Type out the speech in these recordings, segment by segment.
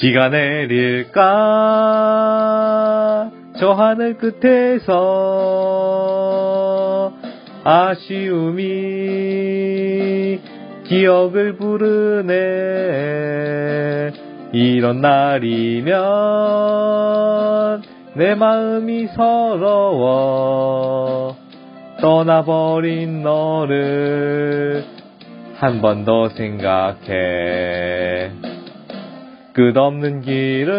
비가 내릴까? 저 하늘 끝에서 아쉬움이 기억을 부르네. 이런 날이면 내 마음이 서러워 떠나버린 너를 한 번 더 생각해 끝없는 길을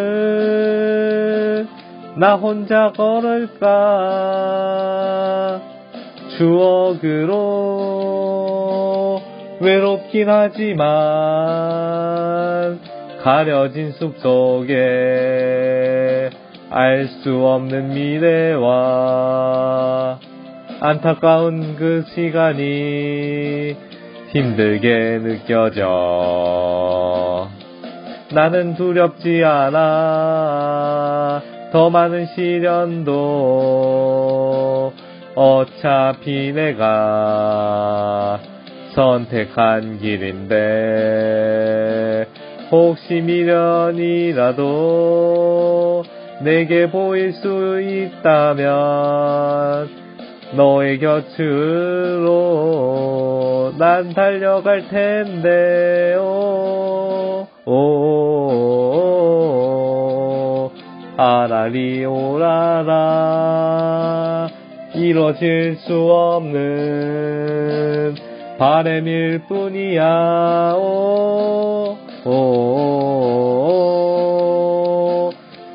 나 혼자 걸을까? 추억으로 외롭긴 하지만 가려진 숲 속에 알 수 없는 미래와 안타까운 그 시간이 힘들게 느껴져 나는 두렵지 않아. 더 많은 시련도 어차피 내가 선택한 길인데 혹시 미련이라도 내게 보일 수 있다면 너의 곁으로 난 달려갈 텐데 오, 오, 오, 아라리 오라라. 이뤄질 수 없는 바램일 뿐이야. 오, 오, 오,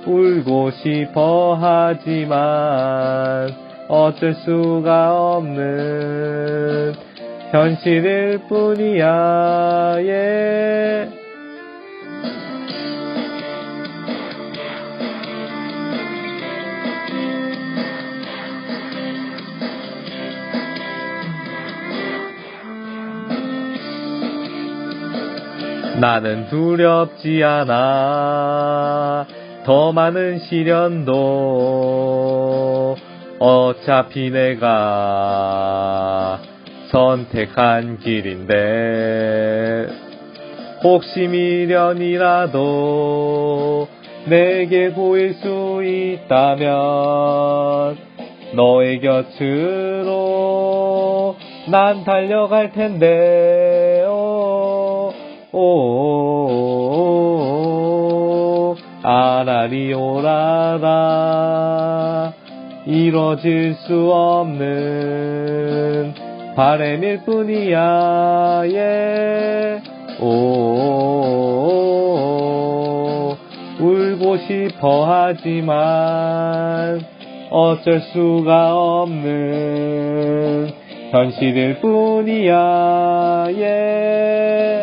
울고 싶어 하지만 어쩔 수가 없는 현실일 뿐이야. 예. 나는 두렵지 않아. 더 많은 시련도 어차피 내가 선택한 길인데. 혹시 미련이라도 내게 보일 수 있다면 너의 곁으로 난 달려갈 텐데 오, 오, 오, 아라리 오라라 이뤄질 수 없는 바램일 뿐이야 예. 오, 오, 울고 싶어 하지만 어쩔 수가 없는 현실일 뿐이야 예.